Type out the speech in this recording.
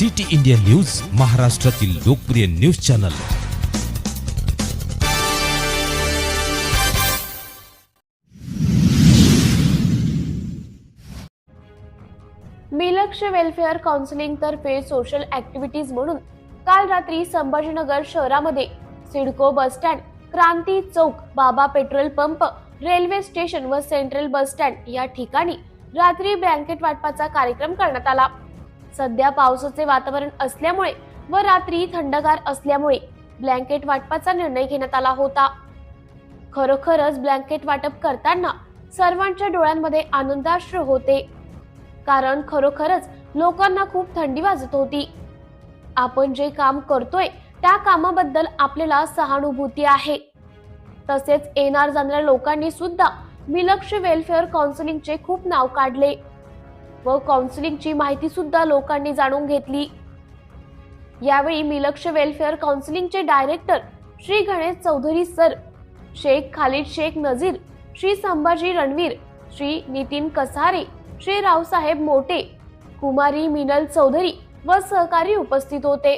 City India news महाराष्ट्रातील लोकप्रिय news channel. मिलक्ष वेलफेअर काउन्सिलिंग तर्फे सोशल ऍक्टिव्हिटीज म्हणून काल रात्री संभाजीनगर शहरामध्ये सिडको बस stand Kranti Chowk Baba petrol pump railway station व सेंट्रल बस स्टँड या ठिकाणी रात्री ब्लँकेट वाटपाचा कार्यक्रम करण्यात आला. सध्या पावसाचे वातावरण असल्यामुळे व रात्री थंडगार असल्यामुळे ब्लँकेट वाटपाचा निर्णय घेण्यात आला होता. खरोखरच ब्लँकेट वाटप करताना सर्वांच्या डोळ्यांमध्ये आनंदाश्र होते. कारण खरोखरच लोकांना खूप थंडी वाजत होती. आपण जे काम करतोय त्या कामाबद्दल आपल्याला सहानुभूती आहे. तसेच येणार जाणाऱ्या लोकांनी सुद्धा मिलक्ष वेलफेअर काउन्सिलिंगचे खूप नाव काढले. व काउन्सिलिंगची माहिती सुद्धा लोकांनी जाणून घेतली. यावेळी मिलक्ष वेलफेअर काउन्सिलिंगचे डायरेक्टर श्री गणेश चौधरी सर शेख खालिद शेख नजीर श्री संभाजी रणवीर श्री नितीन कसारे श्री रावसाहेब मोटे कुमारी मिनल चौधरी व सहकारी उपस्थित होते.